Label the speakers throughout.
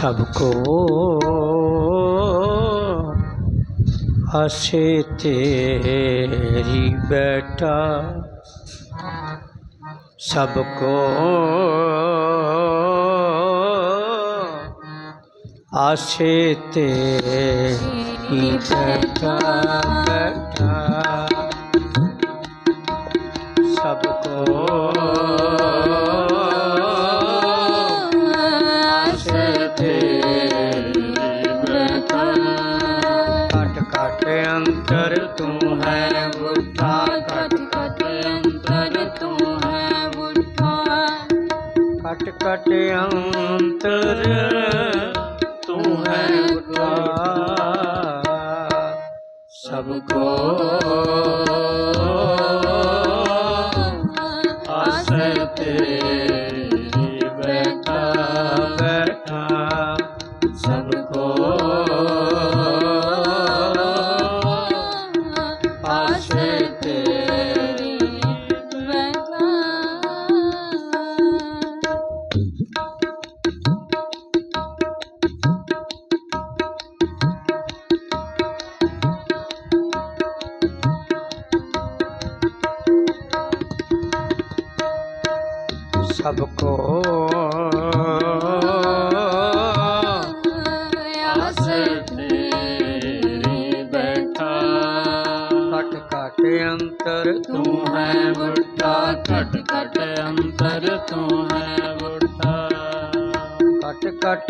Speaker 1: सबको हसे तेरी बेटा सबको आसे तेरी बेटा बेटा ਅੰਤਰ ਤੂੰ ਹੈ ਉਠਾ ਸਭ ਕੋ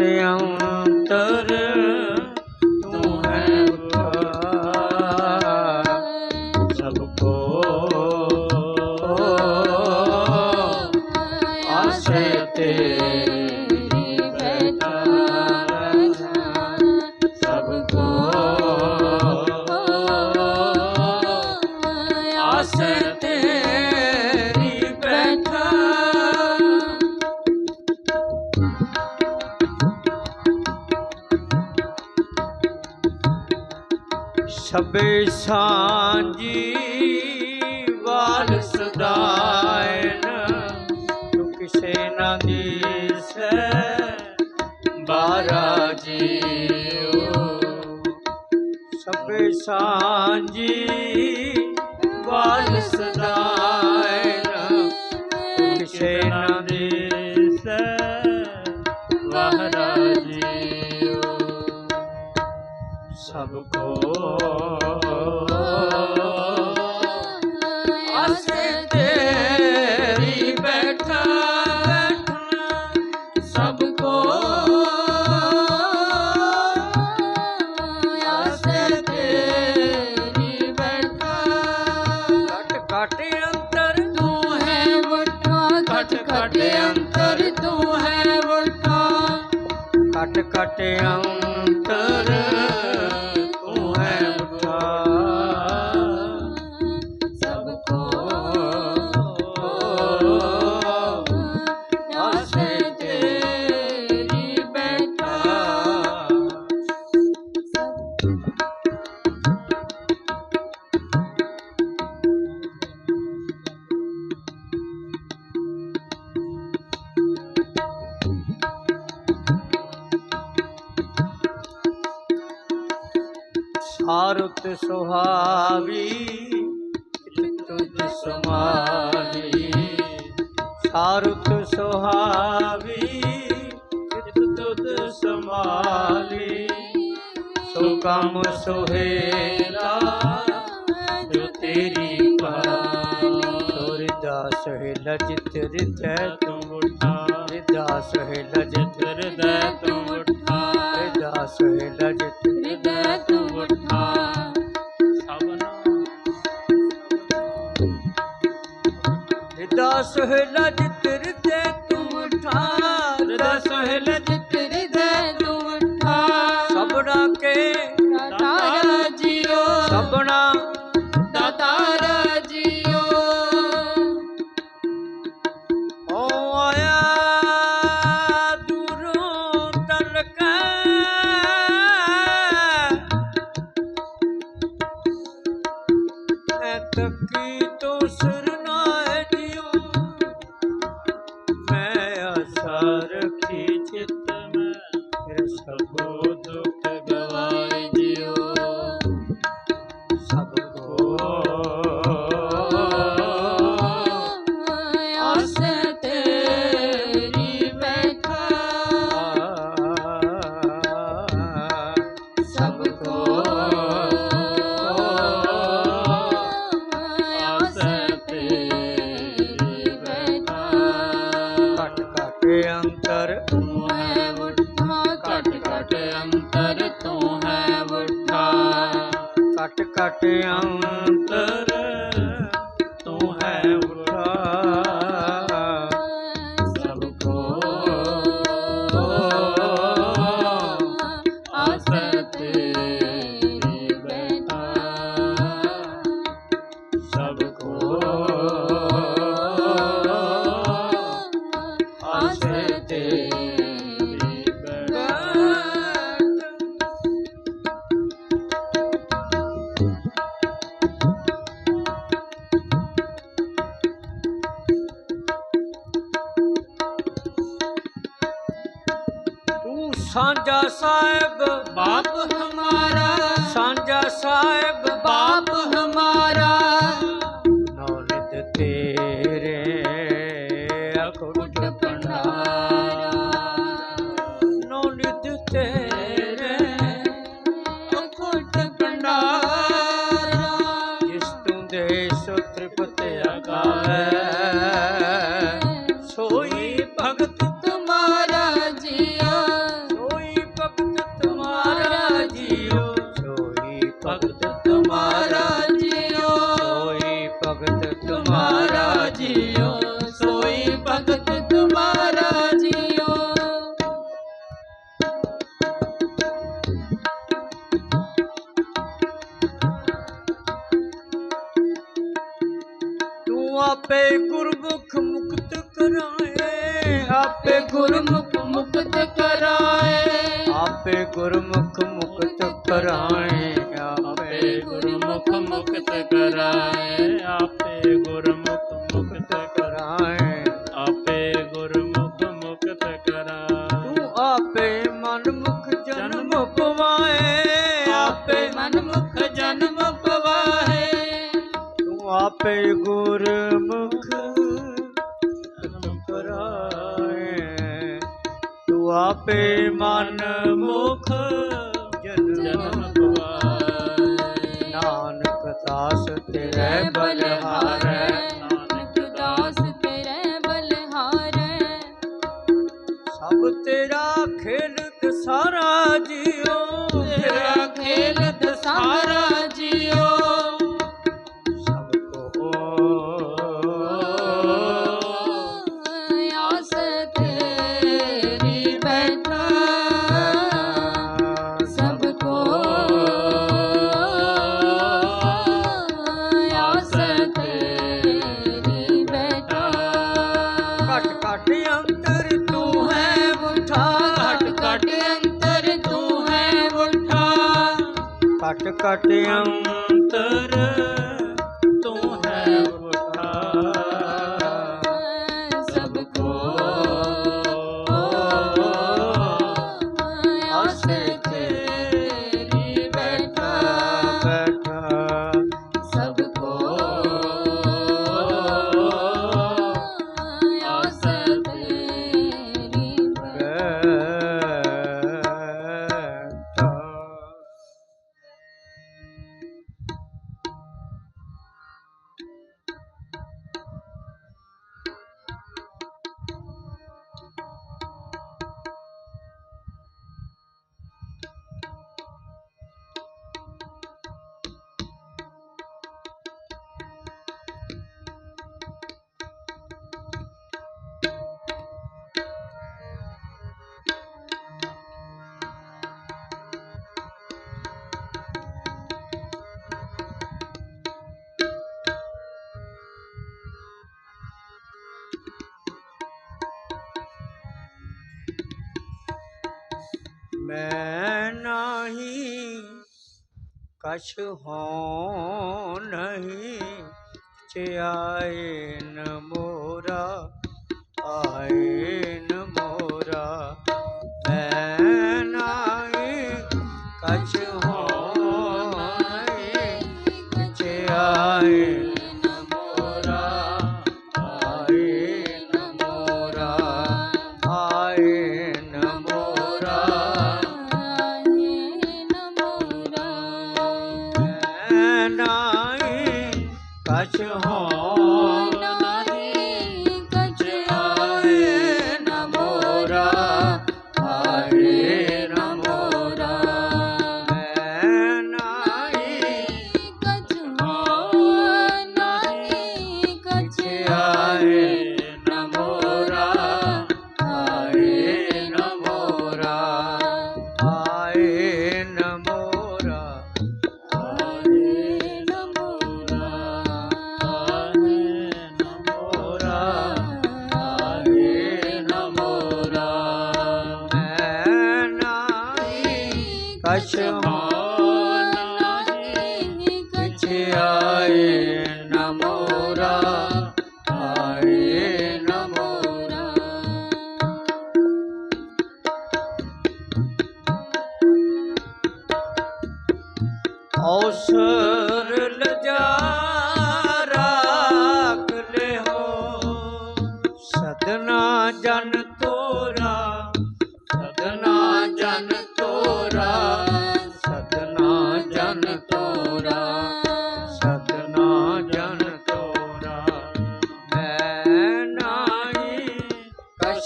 Speaker 1: பாட்டு ਛਬੇ ਸਾਂਝੀ ਵਾਲ ਸਦਾਇਨ ਤੂੰ ਕਿਸੇ ਨਾ ਦੀਸੈ ਬਾਰਾ ਜੀ ਛਬੇ ਸਾਂਝੀ ਵਾਲ ਕਟਿਆ
Speaker 2: ਅੰਤਰ
Speaker 1: ਕਵੀ ਤੁਝ ਸਮਾਹੀ ਸਾਰਤ ਸੁਹਾਵੀ ਤੁਧ ਸਮਾਲੀ ਸੋ ਕਮ ਸੁਹੇਲਾ ਜੋ ਤੇਰੀ ਪਾਈ ਤੋਰ ਦਾਸ ਹੈ ਲਜਿਤ ਰਿਤੈ ਤੂੰ ਉਠਾ ਦਾਸ ਹੈ ਲਜਿਤ ਰਿਤੈ ਤੂੰ ਉਠਾ ਦਾਸ ਹੈ ਲਜਿਤ সোহলা ਅੰਤਰ
Speaker 2: ਤੂੰ ਹੈ। ਬੁੱਢਾ ਘਟ ਘਟ ਅੰਤਰ ਤੂੰ ਹੈ ਬੁੱਢਾ
Speaker 1: ਘਟ ਘਟ ਅੰਤਰ ਸਾਂਝਾ ਸਾਹਿਬ
Speaker 2: ਬਾਪ ਹਮਾਰਾ।
Speaker 1: ਸਾਂਝਾ ਸਾਹਿਬ ਬਾਪ ਹਮਾਰਾ। ਕਰਾਏ ਆਪੇ ਗੁਰਮੁਖ ਮੁਕਤ ਕਰਾਏ।
Speaker 2: ਆਪੇ ਗੁਰਮੁਖ ਮੁਕਤ ਕਰਾਏ ਆਪੇ ਗੁਰਮੁਖ ਮੁਕਤ
Speaker 1: ਕਰਾਏ।
Speaker 2: ਆਪੇ
Speaker 1: ਮਨ ਮੁਖ ਜਨਮ ਪਵਾਏ ਨਾਨਕ ਦਾਸ ਤੇਰੇ ਬਲਹਾਰੇ।
Speaker 2: ਨਾਨਕ ਦਾਸ ਤੇਰੇ ਬਲਹਾਰੇ
Speaker 1: ਸਭ ਤੇਰਾ ਖੇਲ ਸਾਰਾ ਜੀਓ
Speaker 2: ਤੇਰਾ ਖੇਲ ਸਾਰਾ ਜੀਓ
Speaker 1: ਕਟ ਅੰਤਰ। ਕਛ ਹੋ ਨਹੀਂ ਚਾਏ ਨ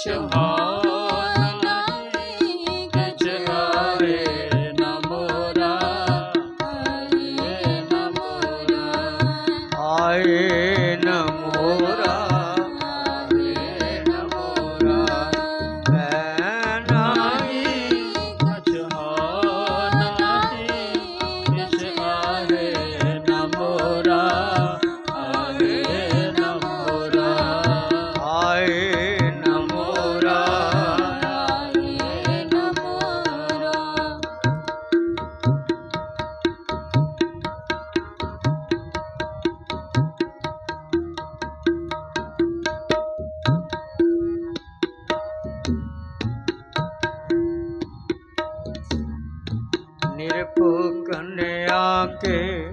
Speaker 1: your heart. ਭੁਕਨਿਆ ਕੇ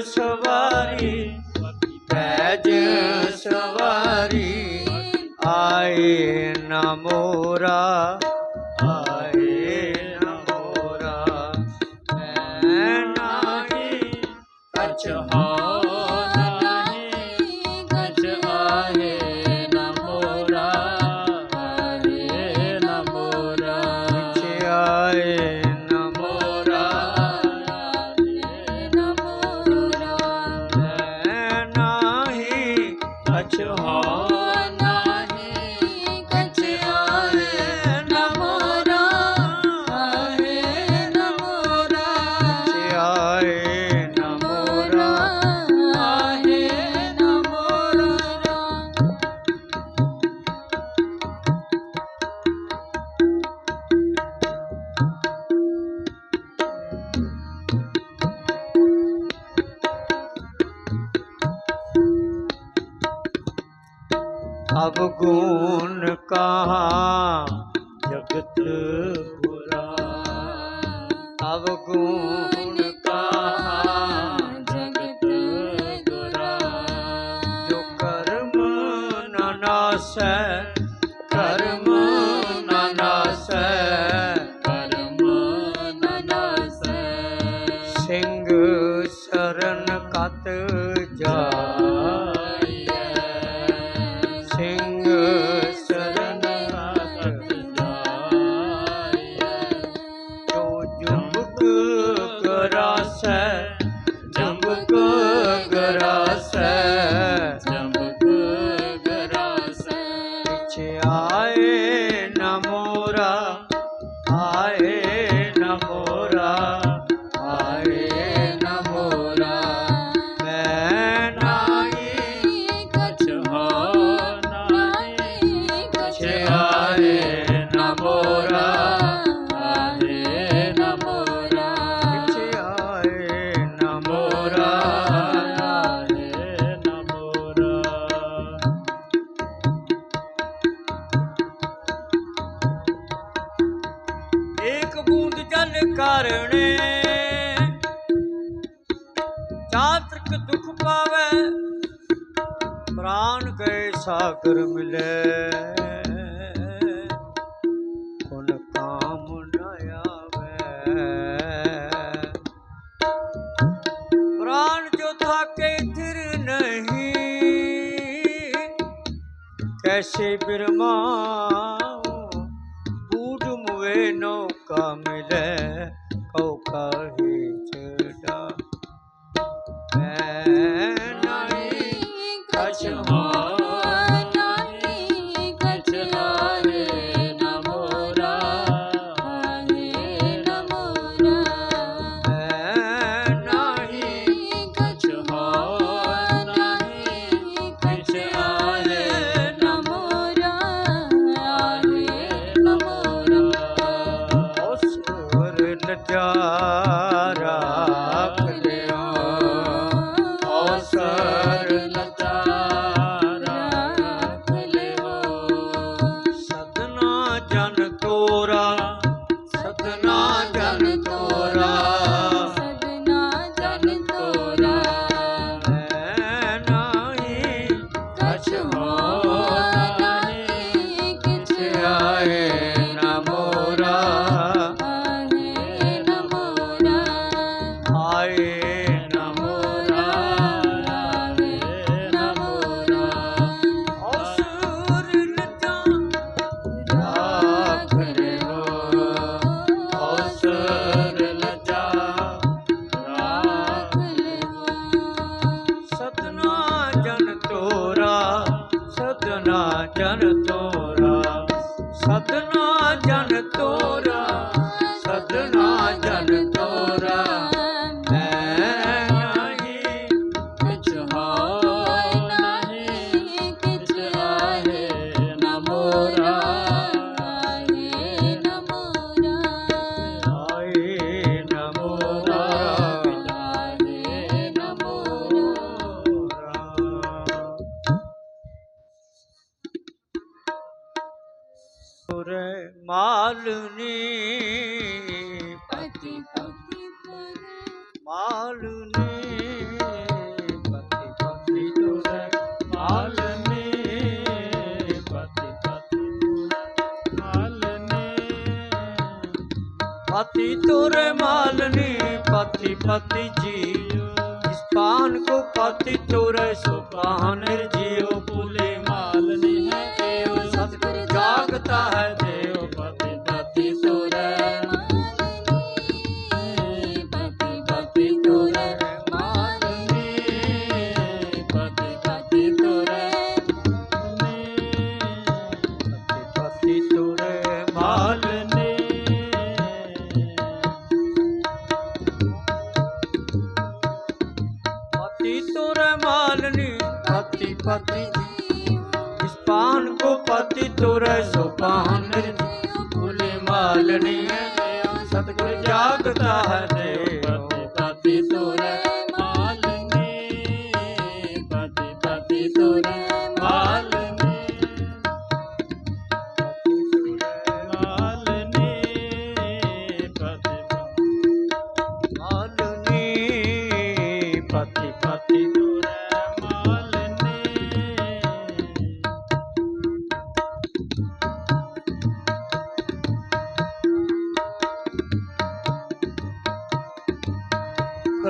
Speaker 1: ਸਵਾਰੀ ਪੈਜ ਸਵਾਰੀ ਆਏ ਨਾ ਮੋਰਾ। ਗੁਣ ਕਰਨੇ ਚਾਤ੍ਰਿਕ ਦੁਖ ਪਾਵੇ, ਪ੍ਰਾਨ ਸਾਗਰ ਮਿਲੇ। ਕੋਨ ਕਾਮ ਨ ਆਵੇ। ਪ੍ਰਾਨ ਜੋ ਥਾਕੇ ਨਹੀਂ, ਕੈਸੇ ਬਿਰਮਾ ਕਾ
Speaker 2: ਮਿਲੇ।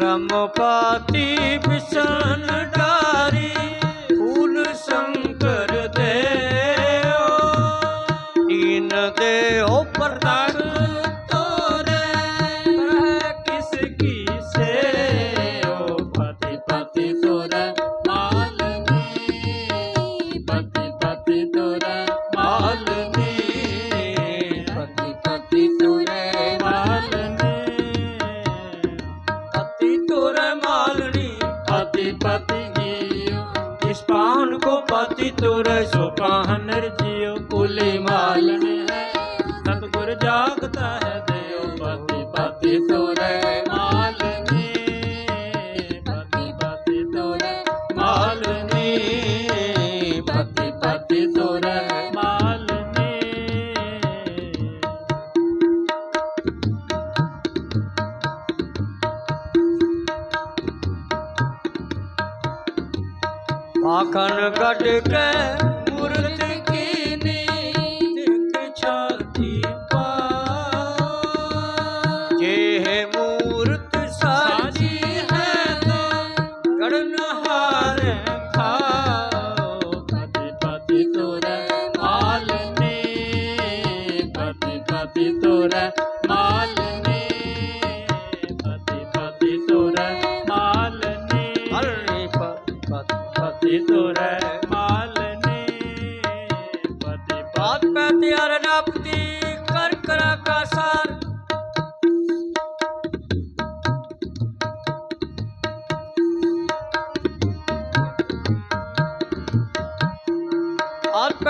Speaker 2: ਬ੍ਰਹਮ ਪਾਤੀ
Speaker 1: ਵਿਸ਼ਨ ਪਤੀ ਤੁਰ
Speaker 2: ਸੁਖਾਨ
Speaker 1: ਨਿਰਜੀਉ ਕੁਲੇ
Speaker 2: ਮਾਲਨ ਹੈ।
Speaker 1: ਸਤਗੁਰ
Speaker 2: ਜਾਗਤਾ ਹੈ ਛੱਡ ਕੇ ਮੂਰਤ ਕੀਨੀ ਤਿਕ ਛਾਤੀ ਪਾ।
Speaker 1: ਜੇ ਮੂਰਤ ਸਾਜੀ
Speaker 2: ਹੈ ਤਾਂ ਗੜਨ
Speaker 1: ਹਾਰੇ ਖਾਓ।
Speaker 2: ਪਤੀ ਪਤੀ ਤੋਰੇ
Speaker 1: ਮਾਲਨੀ ਪਤੀ ਪਤੀ ਤੋਰੇ ਮਾਲਨੀ।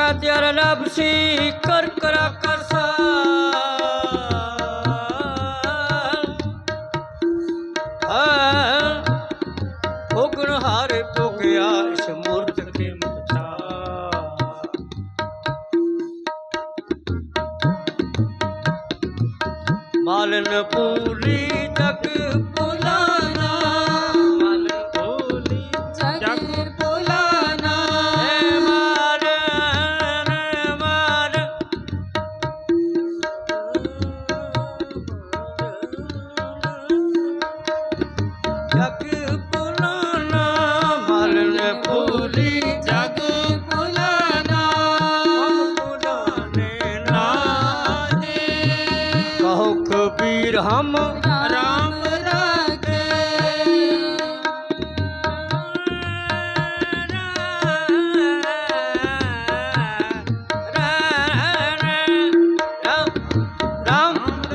Speaker 1: ਮੈਂ ਤਿਆਰ ਲਬਸੀ ਕਰ ਕਰਾ ਕਰਸਾ ਆ ਭੋਗਣ ਹਾਰੇ ਭੋਗਿਆ ਇਸ ਮੂਰਤ ਕੇ ਮੁਖਤਾ ਮਾਲਨ Nombre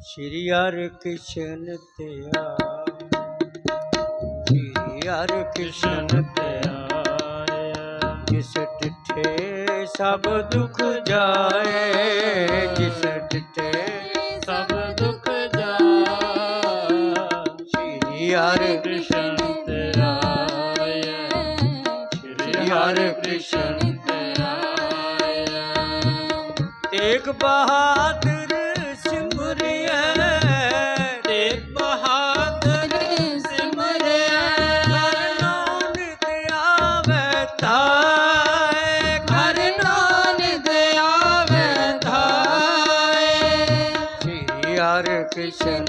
Speaker 1: ਸ਼੍ਰੀ ਹਰ
Speaker 2: ਕ੍ਰਿਸ਼ਨ ਧਿਆ
Speaker 1: ਸ਼੍ਰੀ ਹਰ ਕ੍ਰਿਸ਼ਨ
Speaker 2: ਧਿਆਇਆ ਜਿਸ ਟਿੱਠੇ
Speaker 1: ਸਭ ਦੁੱਖ ਜਾਏ,
Speaker 2: ਜਿਸ ਟਿੱਠੇ ਸ਼੍ਰੀ ਹਰਿ
Speaker 1: ਕ੍ਰਿਸ਼ਨ ਧਿਆਇ ਸ਼੍ਰੀ
Speaker 2: ਹਰਿ ਕ੍ਰਿਸ਼ਨ ਧਿਆਇ ਤੇਗ
Speaker 1: ਬਹਾਦਰ ਸਿਮਰਿਐ।
Speaker 2: ਤੇਗ
Speaker 1: ਬਹਾਦਰ
Speaker 2: ਸਿਮਰਿਐ। ਨਾਨਕ
Speaker 1: ਆਵੇ ਤਾਏ।
Speaker 2: ਕਰ ਨਾਨਕ ਆਵੇ
Speaker 1: ਤਾਏ। ਸ਼੍ਰੀ ਹਰਿ
Speaker 2: ਕ੍ਰਿਸ਼ਨ